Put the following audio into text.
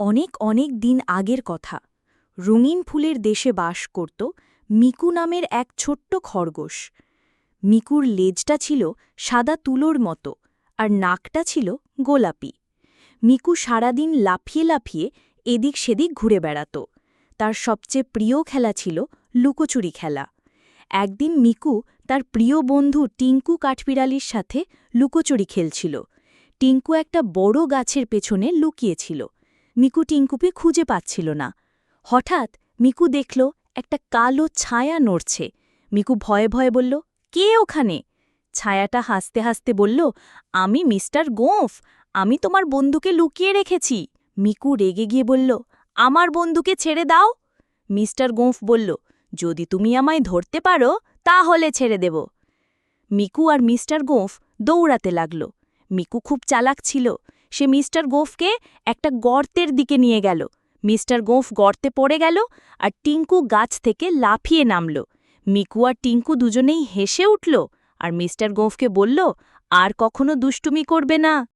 অনেক অনেক দিন আগের কথা। রঙিন ফুলের দেশে বাস করত মিকু নামের এক ছোট্ট খরগোশ। মিকুর লেজটা ছিল সাদা তুলোর মতো আর নাকটা ছিল গোলাপি। মিকু সারাদিন লাফিয়ে লাফিয়ে এদিক সেদিক ঘুরে বেড়াত। তার সবচেয়ে প্রিয় খেলা ছিল লুকোচুরি খেলা। একদিন মিকু তার প্রিয় বন্ধু টিঙ্কু কাঠবিড়ালির সাথে লুকোচুরি খেলছিল। টিঙ্কু একটা বড় গাছের পেছনে লুকিয়েছিল। মিকু টিঙ্কুকে খুঁজে পাচ্ছিল না। হঠাৎ মিকু দেখল একটা কালো ছায়া নড়ছে। মিকু ভয়ে ভয়ে বলল, কে ওখানে? ছায়াটা হাসতে হাসতে বলল, আমি মিস্টার গোঁফ। আমি তোমার বন্ধুকে লুকিয়ে রেখেছি। মিকু রেগে গিয়ে বলল, আমার বন্ধুকে ছেড়ে দাও। মিস্টার গোঁফ বলল, যদি তুমি আমায় ধরতে পারো, তাহলে ছেড়ে দেব। মিকু আর মিস্টার গোঁফ দৌড়াতে লাগল। মিকু খুব চালাক ছিল। সে মিস্টার গোফকে একটা গর্তের দিকে নিয়ে গেল। মিস্টার গোফ গর্তে পড়ে গেল আর টিঙ্কু গাছ থেকে লাফিয়ে নামল। মিকু আর টিঙ্কু দুজনেই হেসে উঠল আর মিস্টার গোফকে বলল, আর কখনো দুষ্টুমি করবে না।